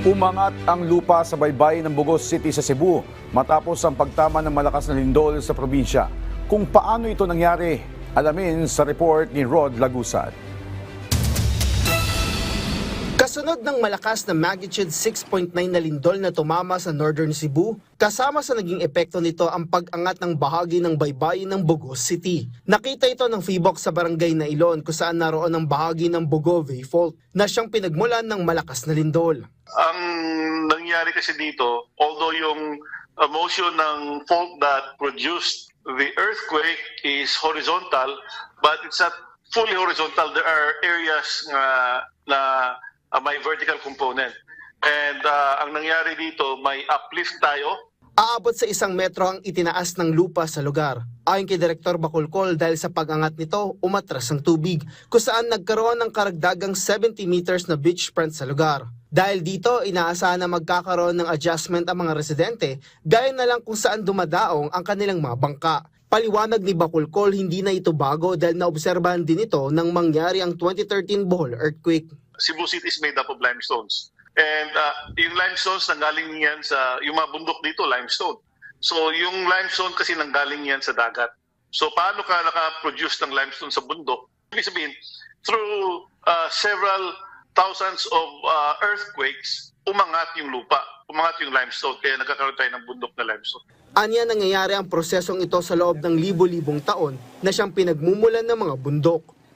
Umangat ang lupa sa baybay ng Bugos City sa Cebu matapos ang pagtama ng malakas na lindol sa probinsya. Kung paano ito nangyari, alamin sa report ni Rod Lagusad. Kasunod ng malakas na magnitude 6.9 na lindol na tumama sa northern Cebu, kasama sa naging epekto nito ang pag-angat ng bahagi ng baybayin ng Bugos City. Nakita ito ng FIBOC sa barangay na Ilon kung saan naroon ang bahagi ng Bugove Fault na siyang pinagmulan ng malakas na lindol. ang nangyari kasi dito, although yung uh, motion ng fault that produced the earthquake is horizontal, but it's not fully horizontal. There are areas nga na uh, may vertical component. And uh, ang nangyari dito, may uplift tayo Aabot sa isang metro ang itinaas ng lupa sa lugar. Ayon kay Direktor Bacolcol dahil sa pag-angat nito, umatras ang tubig kung saan nagkaroon ng karagdagang 70 meters na beach front sa lugar. Dahil dito, inaasahan na magkakaroon ng adjustment ang mga residente gaya na lang kung saan dumadaong ang kanilang mga bangka. Paliwanag ni Bacolcol, hindi na ito bago dahil naobserbahan din ito nang mangyari ang 2013 Bohol earthquake. Cebu City is made up of limestones. And uh, yung limestones nanggaling yan sa, yung mga bundok dito, limestone. So yung limestone kasi nanggaling yan sa dagat. So paano ka naka-produce ng limestone sa bundok? Ibig sabihin, through uh, several thousands of uh, earthquakes, umangat yung lupa, umangat yung limestone, kaya nagkakaroon tayo ng bundok na limestone. Anya nangyayari ang prosesong ito sa loob ng libo-libong taon na siyang pinagmumulan ng mga bundok.